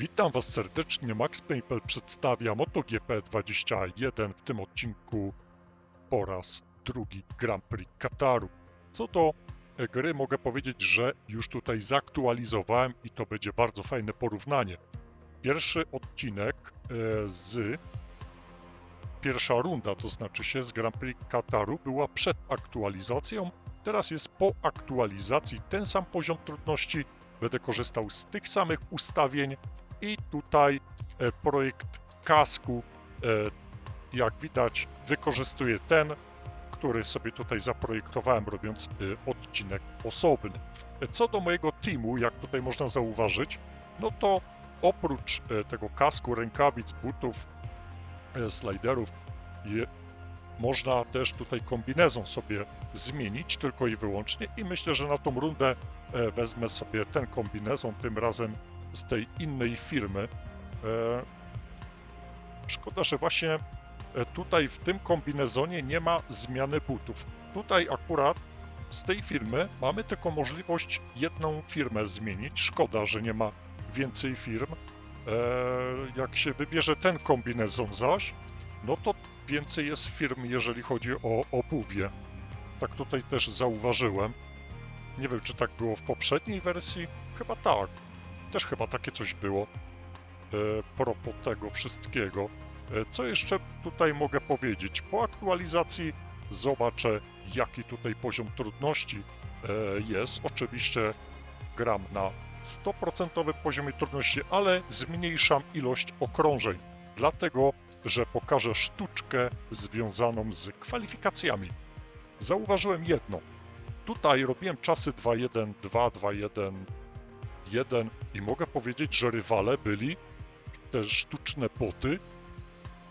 Witam Was serdecznie, Max Painpel przedstawia MotoGP 21 w tym odcinku po raz drugi Grand Prix Kataru. Co do e, gry mogę powiedzieć, że już tutaj zaktualizowałem i to będzie bardzo fajne porównanie. Pierwszy odcinek e, z pierwsza runda, to znaczy się z Grand Prix Kataru była przed aktualizacją, teraz jest po aktualizacji ten sam poziom trudności, będę korzystał z tych samych ustawień i tutaj e, projekt kasku, e, jak widać, wykorzystuje ten, który sobie tutaj zaprojektowałem, robiąc e, odcinek osobny. Co do mojego teamu, jak tutaj można zauważyć, no to oprócz tego kasku, rękawic, butów, sliderów, je, można też tutaj kombinezon sobie zmienić tylko i wyłącznie i myślę, że na tą rundę wezmę sobie ten kombinezon, tym razem z tej innej firmy. E, Szkoda, że właśnie e, tutaj w tym kombinezonie nie ma zmiany butów. Tutaj akurat z tej firmy mamy tylko możliwość jedną firmę zmienić. Szkoda, że nie ma więcej firm. E, Jak się wybierze ten kombinezon zaś, no to więcej jest firm, jeżeli chodzi o obuwie. Tak tutaj też zauważyłem. Nie wiem, czy tak było w poprzedniej wersji. Chyba tak. Też chyba takie coś było. E, propos tego wszystkiego. E, co jeszcze tutaj mogę powiedzieć? Po aktualizacji zobaczę, jaki tutaj poziom trudności e, jest. Oczywiście gram na 100% poziomie trudności, ale zmniejszam ilość okrążeń. Dlatego, że pokażę sztuczkę związaną z kwalifikacjami. Zauważyłem jedno. Tutaj robiłem czasy 2-1, 2, 2-1, 1 i mogę powiedzieć, że rywale byli te sztuczne boty,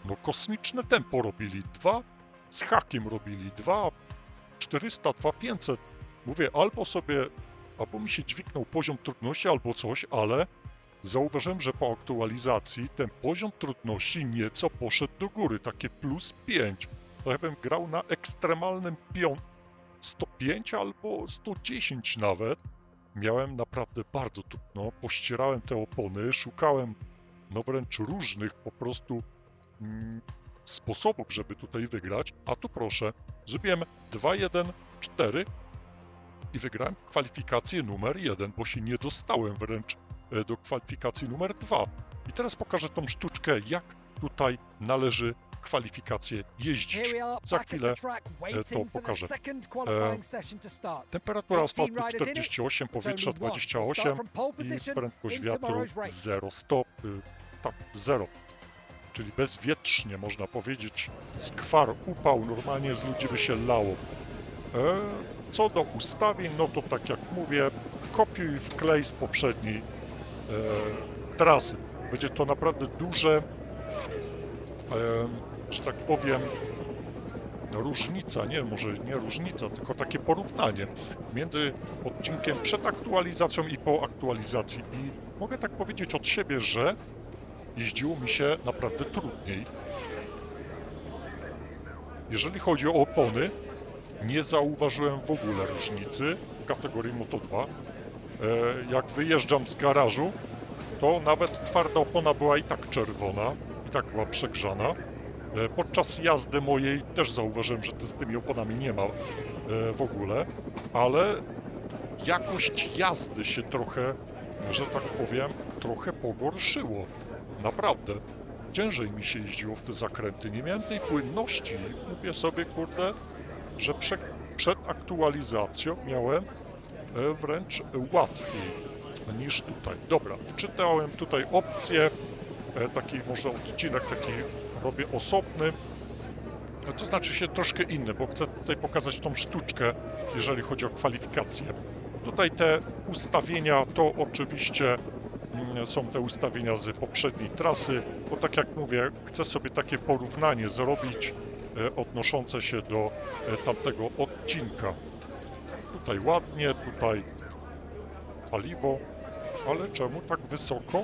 no kosmiczne tempo robili. Dwa z hakiem robili, dwa 400, 2 500. Mówię, albo sobie, albo mi się dźwignął poziom trudności, albo coś, ale zauważyłem, że po aktualizacji ten poziom trudności nieco poszedł do góry, takie plus 5. To jakbym grał na ekstremalnym pion 105 albo 110 nawet. Miałem naprawdę bardzo trudno, pościerałem te opony, szukałem no wręcz różnych po prostu mm, sposobów, żeby tutaj wygrać, a tu proszę, zrobiłem 2-1-4 i wygrałem kwalifikację numer 1, bo się nie dostałem wręcz e, do kwalifikacji numer 2. I teraz pokażę tą sztuczkę, jak tutaj należy kwalifikację jeździć. Za chwilę e, to pokażę. E, Temperatura asfaltu 48, powietrza 28 i prędkość wiatru 0 stop, y, tak, 0. Czyli bezwietrznie można powiedzieć, skwar, upał, normalnie z ludzi by się lało. E, co do ustawień, no to tak jak mówię, kopiuj wklej z poprzedniej e, trasy. Będzie to naprawdę duże, że tak powiem, różnica, nie, może nie różnica, tylko takie porównanie między odcinkiem przed aktualizacją i po aktualizacji. I mogę tak powiedzieć od siebie, że jeździło mi się naprawdę trudniej. Jeżeli chodzi o opony, nie zauważyłem w ogóle różnicy w kategorii Moto2. E, Jak wyjeżdżam z garażu, to nawet twarda opona była i tak czerwona, i tak była przegrzana. E, Podczas jazdy mojej też zauważyłem, że z tymi oponami nie ma e, w ogóle, ale jakość jazdy się trochę, że tak powiem, trochę pogorszyło. Naprawdę. Ciężej mi się jeździło w te zakręty. Nie miałem tej płynności. Mówię sobie, kurde, że prze, przed aktualizacją miałem e, wręcz łatwiej niż tutaj. Dobra, wczytałem tutaj opcję, taki może odcinek taki robię osobny, E, to znaczy się troszkę inny, bo chcę tutaj pokazać tą sztuczkę, jeżeli chodzi o kwalifikacje. Tutaj te ustawienia to oczywiście mm, są te ustawienia z poprzedniej trasy, bo tak jak mówię, chcę sobie takie porównanie zrobić e, odnoszące się do e, tamtego odcinka. Tutaj ładnie, tutaj paliwo, ale czemu tak wysoko?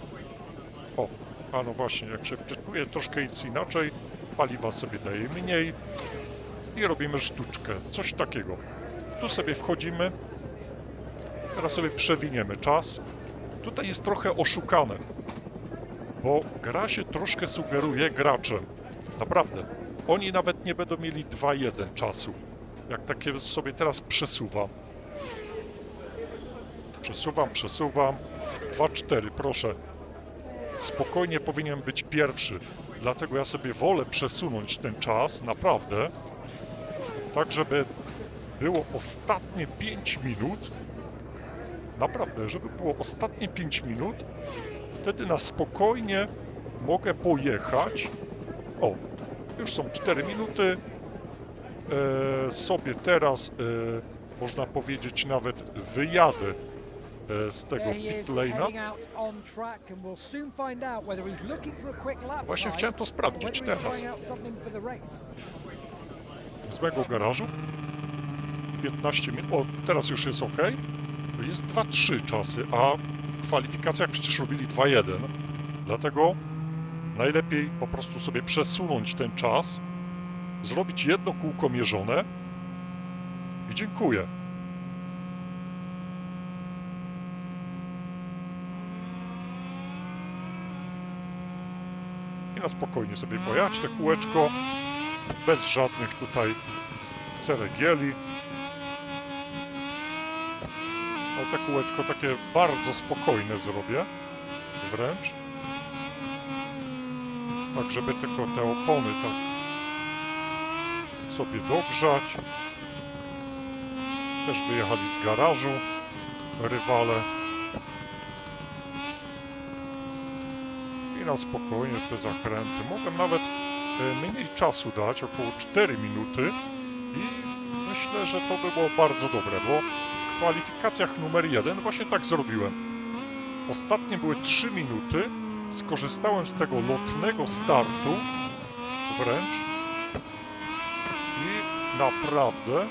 O, a no właśnie, jak się wczytuje, troszkę jest inaczej, paliwa sobie daje mniej i robimy sztuczkę, coś takiego. Tu sobie wchodzimy, teraz sobie przewiniemy czas. Tutaj jest trochę oszukane, bo gra się troszkę sugeruje graczem. Naprawdę. Oni nawet nie będą mieli 2-1 czasu. Jak takie sobie teraz przesuwam. Przesuwam, przesuwam. 2-4, proszę. Spokojnie powinien być pierwszy. Dlatego ja sobie wolę przesunąć ten czas, naprawdę. Tak, żeby było ostatnie 5 minut. Naprawdę, żeby było ostatnie 5 minut. Wtedy na spokojnie mogę pojechać. O, już są 4 minuty. E, sobie teraz, e, można powiedzieć, nawet wyjadę z tego pit lane'a. Właśnie chciałem to sprawdzić teraz. z garażu. 15 minut. O, teraz już jest ok. Jest 2-3 czasy, a w kwalifikacjach przecież robili 2-1. Dlatego najlepiej po prostu sobie przesunąć ten czas, zrobić jedno kółko mierzone i dziękuję. I na spokojnie sobie pojechać te kółeczko bez żadnych tutaj ceregieli. Ale te kółeczko takie bardzo spokojne zrobię, wręcz. Tak, żeby tylko te opony tak sobie dogrzać. Też wyjechali z garażu rywale. Na spokojnie te zakręty. Mogę nawet e, mniej czasu dać, około 4 minuty i myślę, że to by było bardzo dobre, bo w kwalifikacjach numer 1 właśnie tak zrobiłem. Ostatnie były 3 minuty, skorzystałem z tego lotnego startu wręcz i naprawdę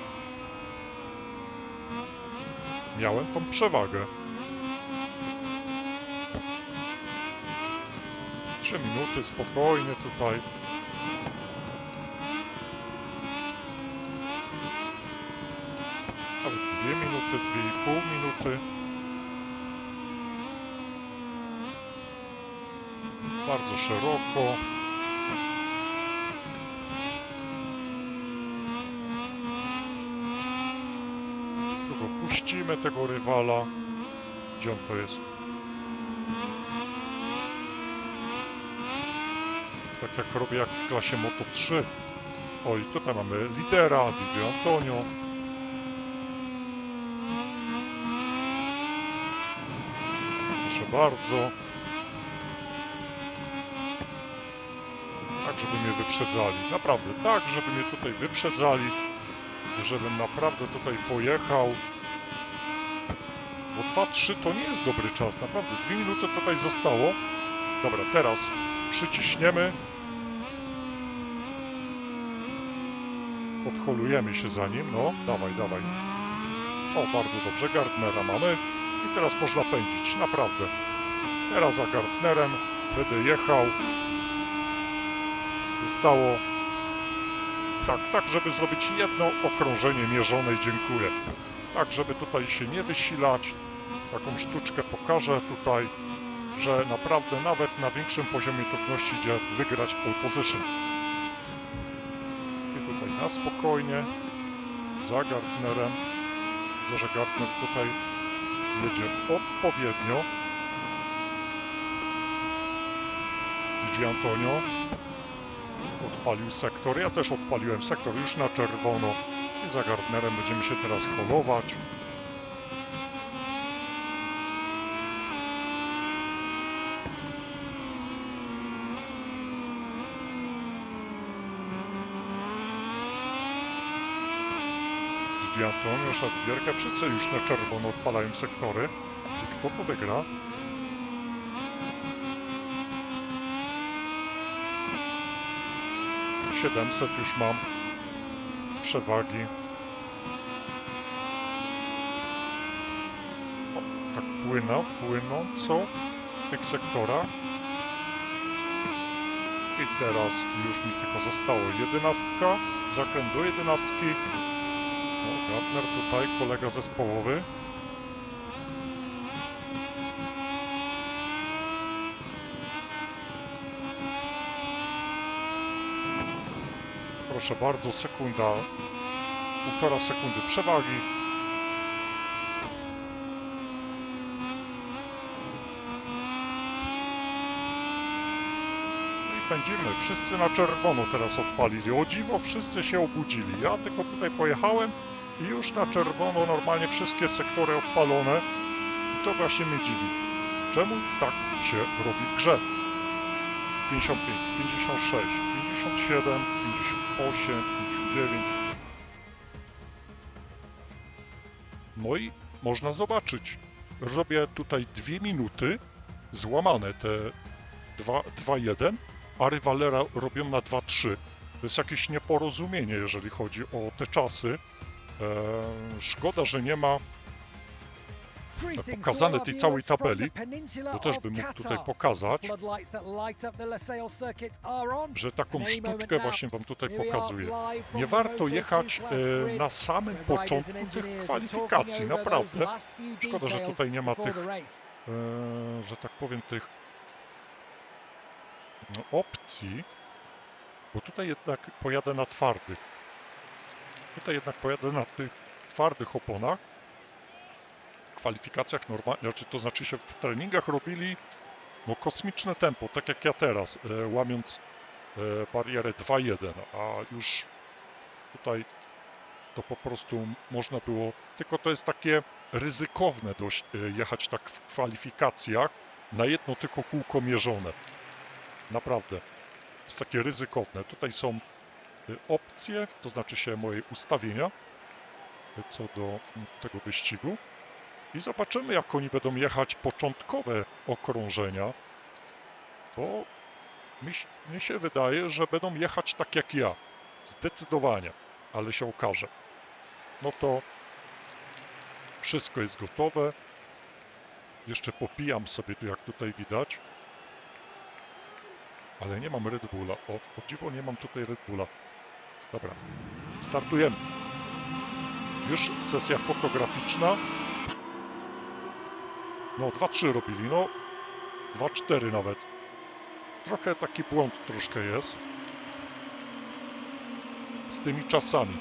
miałem tą przewagę. 3 minuty spokojnie tutaj Nawet dwie minuty, dwie i pół minuty. Bardzo szeroko. Go puścimy, tego rywala. Gdzie on to jest? Tak robię jak w klasie Moto 3. Oj, tutaj mamy lidera, Di Antonio. Proszę bardzo. Tak, żeby mnie wyprzedzali. Naprawdę, tak, żeby mnie tutaj wyprzedzali. Żebym naprawdę tutaj pojechał. Bo 2-3 to nie jest dobry czas. Naprawdę, 2 minuty tutaj zostało. Dobra, teraz przyciśniemy. Podholujemy się za nim. No, dawaj, dawaj. O, bardzo dobrze. Gardnera mamy. I teraz można pędzić, naprawdę. Teraz za Gartnerem będę jechał. Zostało tak, tak, żeby zrobić jedno okrążenie mierzone i dziękuję. Tak, żeby tutaj się nie wysilać. Taką sztuczkę pokażę tutaj, że naprawdę nawet na większym poziomie trudności idzie wygrać pole position. Na spokojnie, za Gartnerem. Widzę, że Gartner tutaj jedzie odpowiednio. Widzi Antonio. Odpalił sektor. Ja też odpaliłem sektor już na czerwono. I za Gardnerem będziemy się teraz holować. Widzi Antonio, Szadbierka. Wszyscy już na czerwono odpalają sektory. I kto to wygra? Siedemset już mam przewagi. O, tak płynę, płynąco w tych sektorach. I teraz już mi tylko zostało jedenastka. Zakręt do jedenastki. Gartner tutaj, kolega zespołowy. Proszę bardzo, sekunda, półtora sekundy przewagi. No pędzimy. Wszyscy na czerwono teraz odpalili. O dziwo, wszyscy się obudzili. Ja tylko tutaj pojechałem, i już na czerwono normalnie wszystkie sektory odpalone. I to właśnie mnie dziwi. Czemu tak się robi grze? 55, 56, 57, 58, 59. No i można zobaczyć. Robię tutaj dwie minuty, złamane te 2-1, a rywalera robią na 2-3. To jest jakieś nieporozumienie, jeżeli chodzi o te czasy. Eee, szkoda, że nie ma pokazane tej całej tabeli, to też bym mógł tutaj pokazać, że taką sztuczkę właśnie Wam tutaj pokazuję. Nie warto Moto2 jechać e, na samym początku tych kwalifikacji, naprawdę. Szkoda, że tutaj nie ma tych, e, że tak powiem, tych no, opcji, bo tutaj jednak pojadę na twardych. Tutaj jednak pojadę na tych twardych oponach. W kwalifikacjach normalnie, znaczy to znaczy się w treningach robili no, kosmiczne tempo, tak jak ja teraz, e, łamiąc e, barierę 2.1, a już tutaj to po prostu można było, tylko to jest takie ryzykowne dość e, jechać tak w kwalifikacjach na jedno tylko kółko mierzone. Naprawdę. Jest takie ryzykowne. Tutaj są opcje, to znaczy się moje ustawienia co do tego wyścigu. I zobaczymy, jak oni będą jechać początkowe okrążenia, bo mi, mnie się wydaje, że będą jechać tak jak ja. Zdecydowanie, ale się okaże. No to wszystko jest gotowe. Jeszcze popijam sobie tu, jak tutaj widać. Ale nie mam Red Bulla. O, o dziwo nie mam tutaj Red Bulla. Dobra, startujemy. Już sesja fotograficzna. No, 2-3 robili, no. 2-4 nawet. Trochę taki błąd troszkę jest. Z tymi czasami.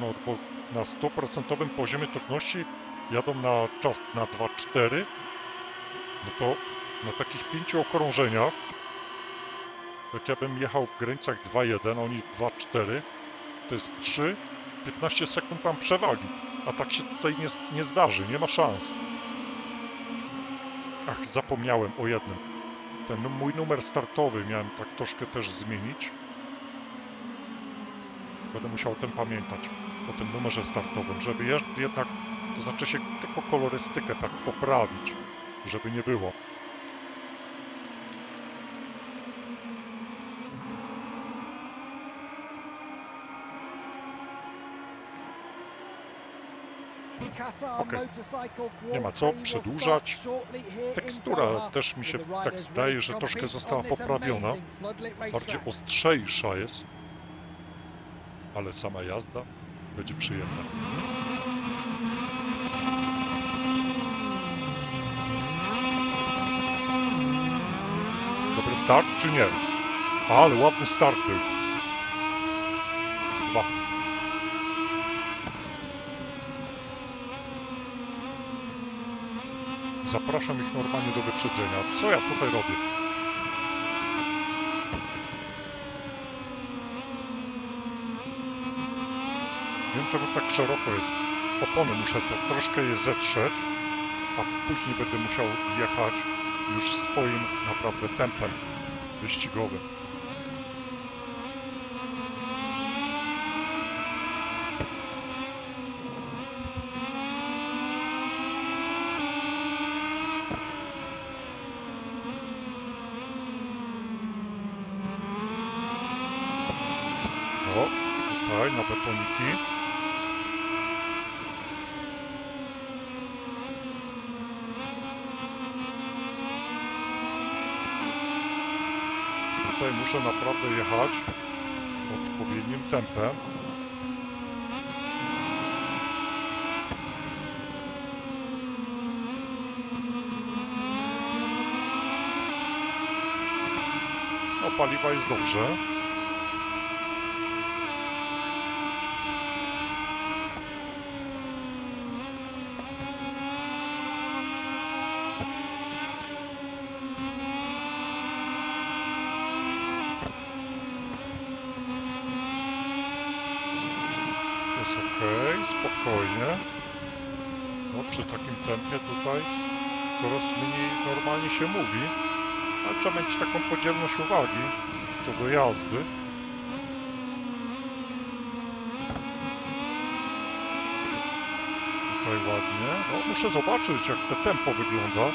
No, na 100% poziomie trudności jadą na czas na 2-4. No to na takich pięciu okrążeniach, jak ja bym jechał w granicach 2-1, a oni 2-4, to jest 3, 15 sekund mam przewagi. A tak się tutaj nie, nie zdarzy, nie ma szans. Ach, zapomniałem o jednym. Ten mój numer startowy miałem tak troszkę też zmienić. Będę musiał o tym pamiętać, o tym numerze startowym, żeby je- jednak, to znaczy się tylko kolorystykę tak poprawić, żeby nie było. Grand Nie ma co przedłużać. Tekstura też mi się tak zdaje, że troszkę została poprawiona. Bardziej ostrzejsza jest. Ale sama jazda będzie przyjemna. Dobry start, czy nie? Ale ładny start był. Dwa. Zapraszam ich normalnie do wyprzedzenia. Co ja tutaj robię? Wiem czemu tak szeroko jest. Opony muszę to troszkę je zetrzeć, a później będę musiał jechać już swoim naprawdę tempem wyścigowym. muszę naprawdę jechać odpowiednim tempem. No paliwa jest dobrze. Się mówi. Ale trzeba mieć taką podzielność uwagi co do jazdy. Tutaj ładnie. No, muszę zobaczyć jak te tempo wygląda.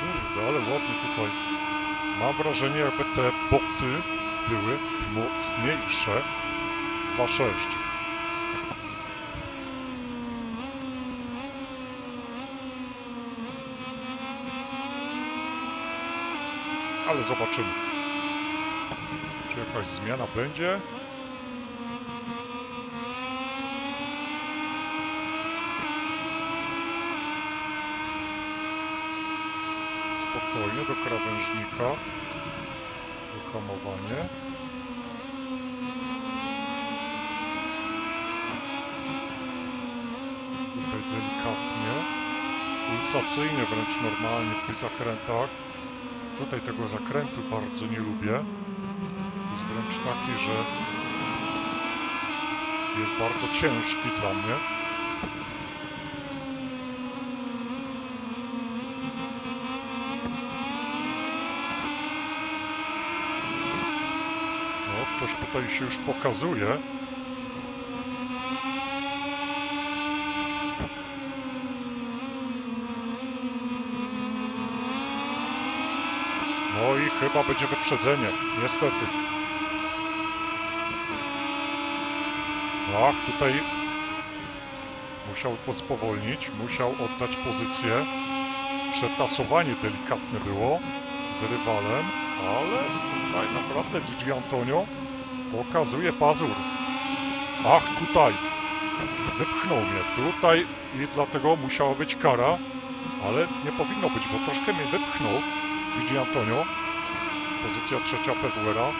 Kurde, ale ładnie tutaj. Mam wrażenie jakby te boty były mocniejsze. 2.6. Ale zobaczymy. Czy jakaś zmiana będzie? Spokojnie do krawężnika. Wyhamowanie. Tutaj delikatnie. Pulsacyjnie wręcz normalnie w tych zakrętach. Tutaj tego zakrętu bardzo nie lubię. Jest wręcz taki, że jest bardzo ciężki dla mnie. No, ktoś tutaj się już pokazuje. Chyba będzie wyprzedzenie, niestety. Ach, tutaj musiał spowolnić, musiał oddać pozycję. Przetasowanie delikatne było z rywalem, ale tutaj naprawdę Gigi Antonio pokazuje pazur. Ach, tutaj wypchnął mnie, tutaj i dlatego musiała być kara, ale nie powinno być, bo troszkę mnie wypchnął. Widzi Antonio. Pozycja trzecia PWR-a.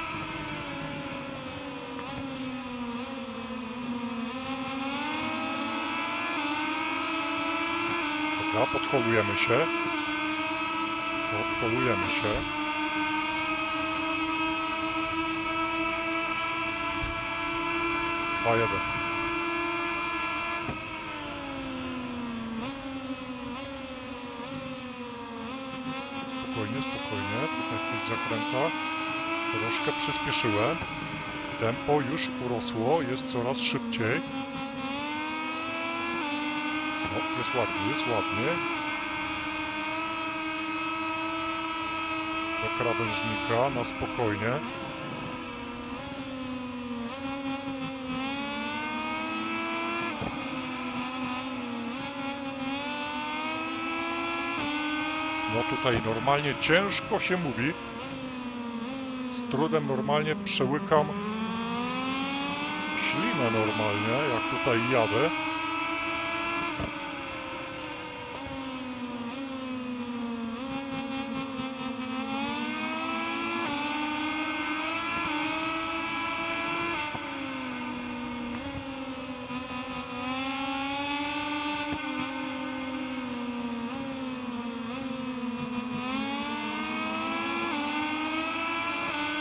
Dobra, podholujemy się. Podholujemy się. Dwa jeden. Spokojnie, spokojnie. Tutaj tych zakrętach troszkę przyspieszyłem. Tempo już urosło, jest coraz szybciej. No, jest ładnie, jest ładnie. Do krawężnika na spokojnie. Tutaj normalnie ciężko się mówi. Z trudem normalnie przełykam ślinę normalnie, jak tutaj jadę.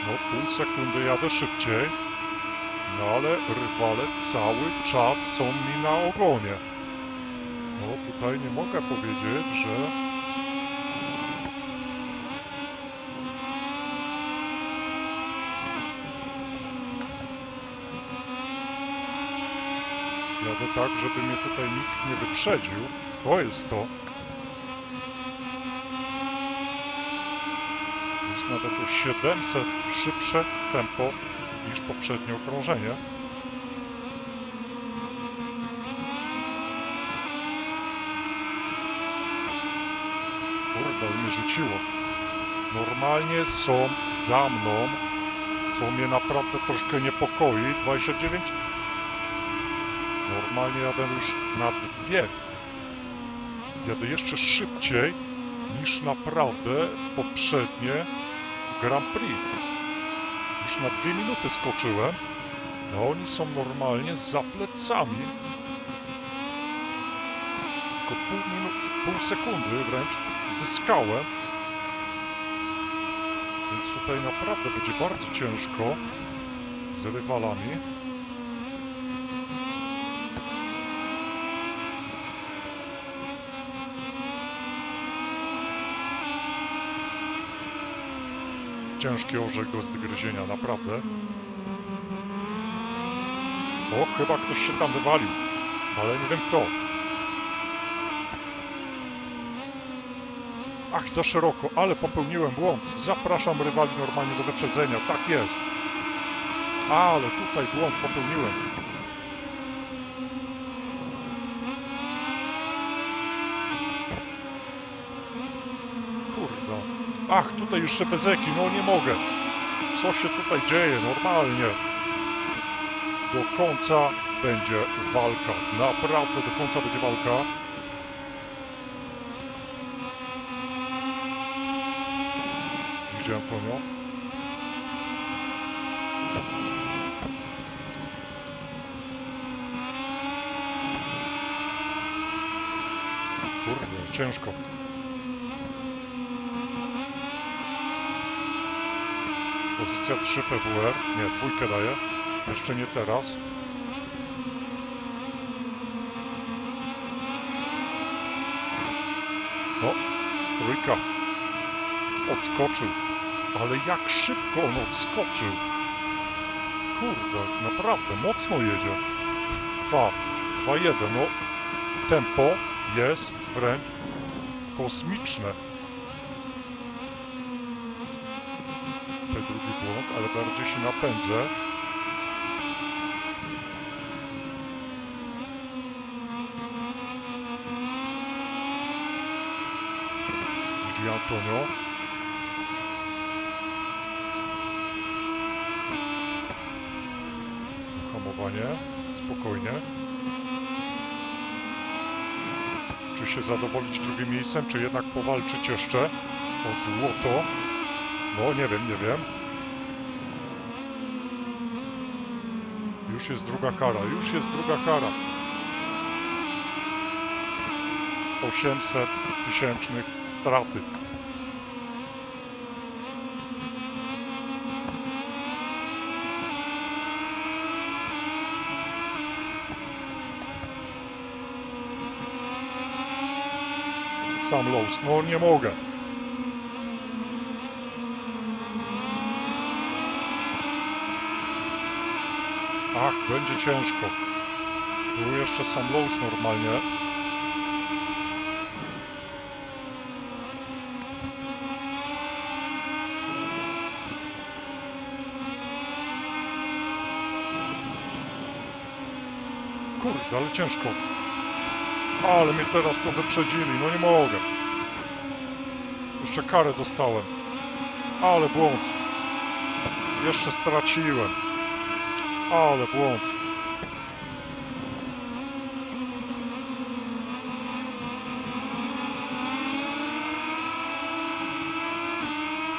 No pół sekundy jadę szybciej. No ale rywale cały czas są mi na ogonie. No tutaj nie mogę powiedzieć, że... Jadę tak, żeby mnie tutaj nikt nie wyprzedził. To jest to. Jest nawet o 700 szybsze tempo niż poprzednie okrążenie. Kurde, mnie rzuciło. Normalnie są za mną, co mnie naprawdę troszkę niepokoi. 29. Normalnie jadę już na dwie. Jadę jeszcze szybciej niż naprawdę poprzednie Grand Prix. Już na dwie minuty skoczyłem, a oni są normalnie za plecami. Tylko pół, pół sekundy wręcz zyskałem. Więc tutaj naprawdę będzie bardzo ciężko z rywalami. Ciężki orzech do zgryzienia, naprawdę. O, chyba ktoś się tam wywalił, ale nie wiem kto. Ach, za szeroko, ale popełniłem błąd. Zapraszam rywali normalnie do wyprzedzenia. Tak jest. Ale tutaj błąd popełniłem. Ach, tutaj jeszcze bezeki, no nie mogę. Co się tutaj dzieje? Normalnie. Do końca będzie walka. Naprawdę do końca będzie walka. Gdzie Antonio? Kurde, ciężko. Pozycja 3 PWR. Nie, dwójkę daje. Jeszcze nie teraz. O, trójka. Odskoczył. Ale jak szybko on odskoczył. Kurde, naprawdę mocno jedzie. 2, 2, 1. No, tempo jest wręcz kosmiczne. Tutaj drugi błąd, ale bardziej się napędzę. Widzi Antonio. Hamowanie. Spokojnie. Czy się zadowolić drugim miejscem, czy jednak powalczyć jeszcze o złoto? No, nie wiem, nie wiem. Już jest druga kara, już jest druga kara. 800 tysięcznych straty. Sam los, no nie mogę. Ach, będzie ciężko. Tu jeszcze sam los normalnie. Kurde, ale ciężko. Ale mnie teraz to wyprzedzili, no nie mogę. Jeszcze karę dostałem. Ale błąd. Jeszcze straciłem. Ale błąd.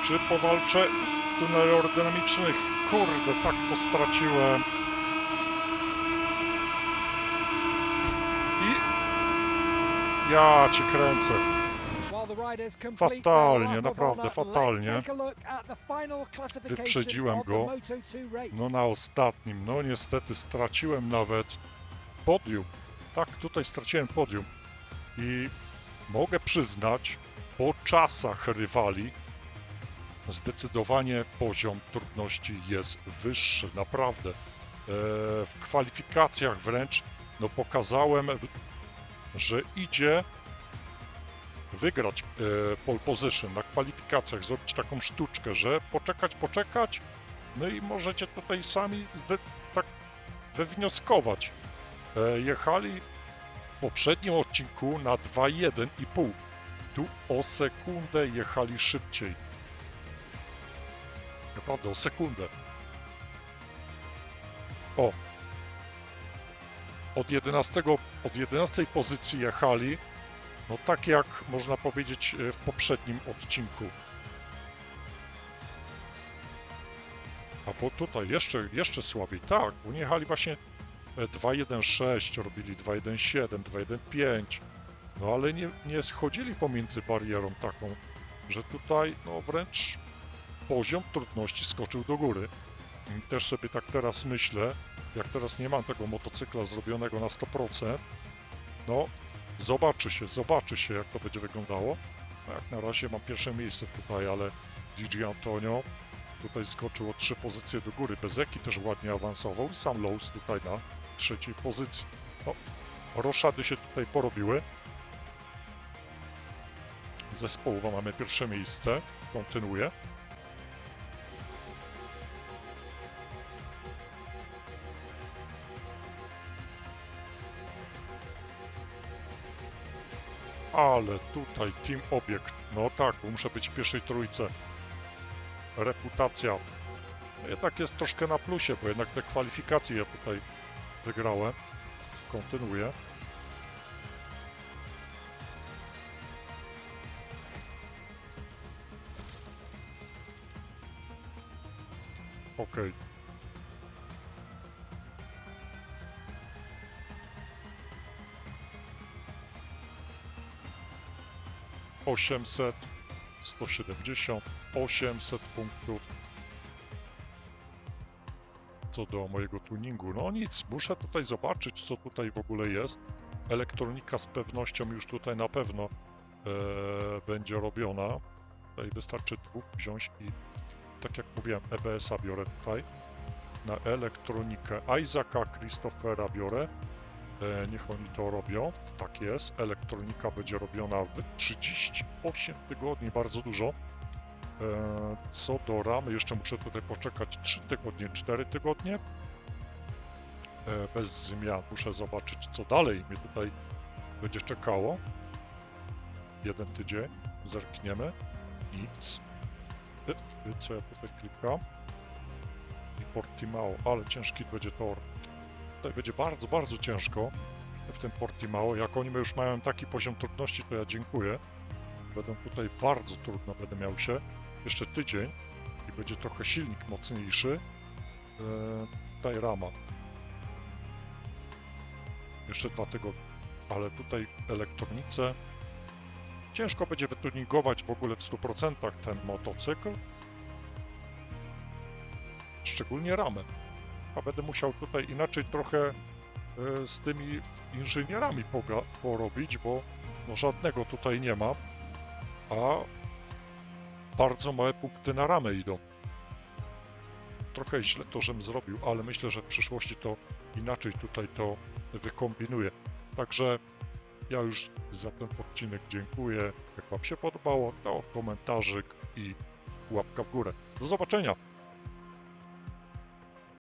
Czy powalczę w aerodynamicznych? Kurde, tak to straciłem. I... Ja cię kręcę. Fatalnie, naprawdę fatalnie. Wyprzedziłem go. Moto2 race. No na ostatnim, no niestety straciłem nawet podium. Tak, tutaj straciłem podium. I mogę przyznać, po czasach rywali zdecydowanie poziom trudności jest wyższy, naprawdę. E, w kwalifikacjach wręcz no pokazałem, że idzie wygrać e, pole position na kwalifikacjach, zrobić taką sztuczkę, że poczekać, poczekać, no i możecie tutaj sami tak wywnioskować. E, jechali w poprzednim odcinku na 2.1,5. Tu o sekundę jechali szybciej. Naprawdę o sekundę. O. Od 11, od 11 pozycji jechali, no tak jak można powiedzieć e, w poprzednim odcinku. A bo tutaj jeszcze, jeszcze słabiej. Tak, oni jechali właśnie e, 2.1.6, robili 2.1.7, 2.1.5. No ale nie, nie schodzili pomiędzy barierą taką, że tutaj no wręcz poziom trudności skoczył do góry. I też sobie tak teraz myślę, jak teraz nie mam tego motocykla zrobionego na 100%, no zobaczy się, zobaczy się jak to będzie wyglądało. Jak na razie mam pierwsze miejsce tutaj, ale DJ Antonio tutaj skoczył o trzy pozycje do góry. Bezeki też ładnie awansował i sam Lowe's tutaj na trzeciej pozycji. No, roszady się tutaj porobiły. Zespołowo mamy pierwsze miejsce. Kontynuuję. Ale tutaj Team Obiekt. No tak, muszę być w pierwszej trójce. Reputacja. No jednak jest troszkę na plusie, bo jednak te kwalifikacje ja tutaj wygrałem. Kontynuuję. Okej. Okay. 800, 170, 800 punktów. Co do mojego tuningu, no nic, muszę tutaj zobaczyć, co tutaj w ogóle jest. Elektronika z pewnością już tutaj na pewno e, będzie robiona. Tutaj wystarczy dwóch wziąć i tak jak mówiłem, EBS-a biorę tutaj. Na elektronikę Isaaca Christophera biorę. E, niech oni to robią. Tak jest. Elektronika będzie robiona w 38 tygodni, bardzo dużo. E, co do ramy, jeszcze muszę tutaj poczekać 3 tygodnie, 4 tygodnie. E, bez zmian muszę zobaczyć, co dalej mnie tutaj będzie czekało. Jeden tydzień, zerkniemy. Nic. Co ja tutaj klikam? I Portimao, ale ciężki będzie tor. Tutaj będzie bardzo, bardzo ciężko w tym Portimao. Jak oni już mają taki poziom trudności, to ja dziękuję. Będą tutaj bardzo trudno, będę miał się. Jeszcze tydzień i będzie trochę silnik mocniejszy. Eee, tutaj rama. Jeszcze dwa tygodnie. Ale tutaj elektronice ciężko będzie wytuningować w ogóle w 100% ten motocykl. Szczególnie ramę. A będę musiał tutaj inaczej trochę e, z tymi inżynierami porobić, bo no żadnego tutaj nie ma. A bardzo małe punkty na ramę idą. Trochę źle to, żem zrobił, ale myślę, że w przyszłości to inaczej tutaj to wykombinuję. Także ja już za ten odcinek dziękuję. Jak Wam się podobało, to komentarzyk i łapka w górę. Do zobaczenia!